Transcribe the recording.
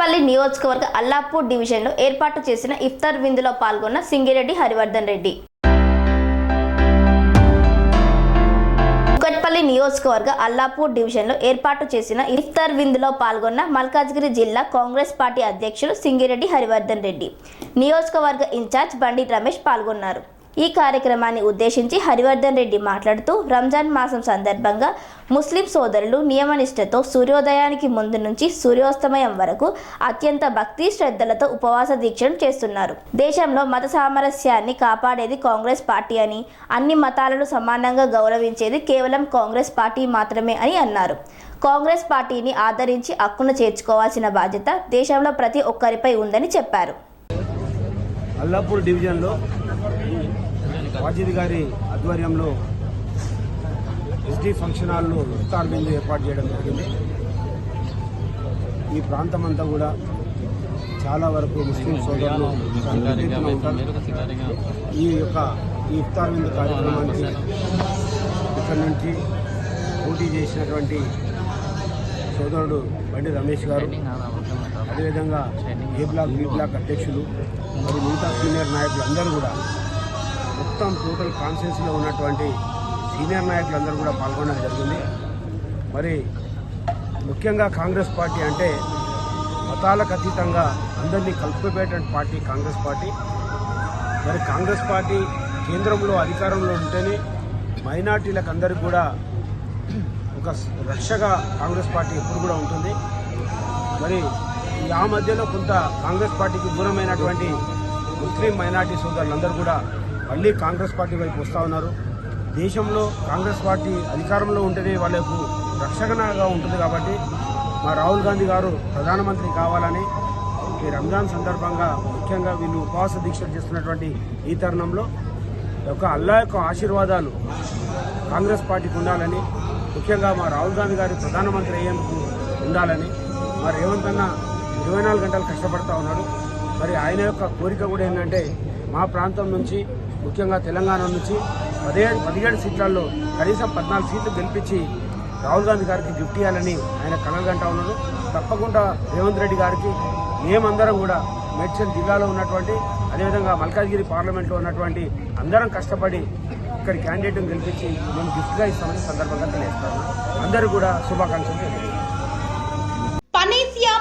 కుకట్పల్లి నియోజకవర్గ అల్లాపూర్ డివిజన్లో ఏర్పాటు చేసిన ఇఫ్తార్ విందులో పాల్గొన్న సింగిరెడ్డి హరివర్ధన్ రెడ్డి. కుకట్పల్లి నియోజకవర్గ అల్లాపూర్ డివిజన్లో ఏర్పాటు చేసిన ఇఫ్తార్ విందులో పాల్గొన్న మల్కాజ్గిరి జిల్లా కాంగ్రెస్ పార్టీ అధ్యక్షులు సింగిరెడ్డి హరివర్ధన్ రెడ్డి. నియోజకవర్గ ఇన్ఛార్జ్ బండి రమేష్ పాల్గొన్నారు. ఈ కార్యక్రమాన్ని ఉద్దేశించి హరివర్ధన్ రెడ్డి మాట్లాడుతూ రంజాన్ మాసం సందర్భంగా ముస్లిం సోదరులు నియమనిష్టతో సూర్యోదయానికి ముందు నుంచి సూర్యోస్తమయం వరకు అత్యంత భక్తి శ్రద్ధలతో ఉపవాస దీక్షను చేస్తున్నారు. దేశంలో మత సామరస్యాన్ని కాపాడేది కాంగ్రెస్ పార్టీ అని అన్ని మతాలను సమానంగా గౌరవించేది కేవలం కాంగ్రెస్ పార్టీ మాత్రమే అని అన్నారు. కాంగ్రెస్ పార్టీని ఆదరించి హక్కును చేర్చుకోవాల్సిన బాధ్యత దేశంలో ప్రతి ఒక్కరిపై ఉందని చెప్పారు. అల్లాపూర్ డివిజన్లో వాజిద్ గారి ఆధ్వర్యంలో ఎస్టీ ఫంక్షన్ హాల్లో ఇఫ్తార్ బిందు ఏర్పాటు చేయడం జరిగింది. ఈ ప్రాంతం అంతా కూడా చాలా వరకు ముస్లిం సోదరులు ఈ యొక్క ఈ ఇఫ్తార్ బిందు కార్యక్రమానికి ఇక్కడి నుంచి పోటీ చేసినటువంటి సోదరుడు బండి రమేష్ గారు అదేవిధంగా ఏ బ్లాక్ బి బ్లాక్ అధ్యక్షులు మరి మిగతా సీనియర్ నాయకులు అందరూ కూడా మొత్తం టోటల్ కాన్స్టిట్యూన్సీలో ఉన్నటువంటి సీనియర్ నాయకులందరూ కూడా పాల్గొనడం జరిగింది. మరి ముఖ్యంగా కాంగ్రెస్ పార్టీ అంటే మతాలకు అతీతంగా అందరినీ కలుపుకుపోయేటువంటి పార్టీ కాంగ్రెస్ పార్టీ. మరి కాంగ్రెస్ పార్టీ కేంద్రంలో అధికారంలో ఉంటేనే మైనార్టీలకు అందరికీ కూడా ఒక రక్షగా కాంగ్రెస్ పార్టీ ఎప్పుడు కూడా ఉంటుంది. మరి ఆ మధ్యలో కొంత కాంగ్రెస్ పార్టీకి దూరమైనటువంటి ముస్లిం మైనార్టీ సోదరులందరూ కూడా మళ్ళీ కాంగ్రెస్ పార్టీ వైపు వస్తూ ఉన్నారు. దేశంలో కాంగ్రెస్ పార్టీ అధికారంలో ఉంటేనే వాళ్ళకు రక్షణగా ఉంటుంది కాబట్టి మా రాహుల్ గాంధీ గారు ప్రధానమంత్రి కావాలని ఈ రంజాన్ సందర్భంగా ముఖ్యంగా వీళ్ళు ఉపవాస దీక్షలు చేస్తున్నటువంటి ఈ తరుణంలో యొక్క అల్లా యొక్క ఆశీర్వాదాలు కాంగ్రెస్ పార్టీకి ఉండాలని ముఖ్యంగా మా రాహుల్ గాంధీ గారి ప్రధానమంత్రి అయ్యేందుకు ఉండాలని మరి రేవంత్ అన్న ఇరవై నాలుగు గంటలు కష్టపడతా ఉన్నాడు. మరి ఆయన యొక్క కోరిక కూడా ఏంటంటే మా ప్రాంతం నుంచి ముఖ్యంగా తెలంగాణ నుంచి పదిహేడు పదిహేడు సీట్లలో కనీసం పద్నాలుగు సీట్లు గెలిపించి రాహుల్ గాంధీ గారికి గిఫ్ట్ ఇవ్వాలని ఆయన కలగంటా ఉన్నారు. తప్పకుండా రేవంత్ రెడ్డి గారికి మేమందరం కూడా మేడ్చల్ జిల్లాలో ఉన్నటువంటి అదేవిధంగా మల్కాజ్గిరి పార్లమెంట్లో ఉన్నటువంటి అందరం కష్టపడి ఇక్కడ క్యాండిడేట్ని గెలిపించి మేము గిఫ్ట్గా ఇస్తామని సందర్భంగా తెలియజేస్తాము అందరూ కూడా శుభాకాంక్షలు తెలియజేస్తాము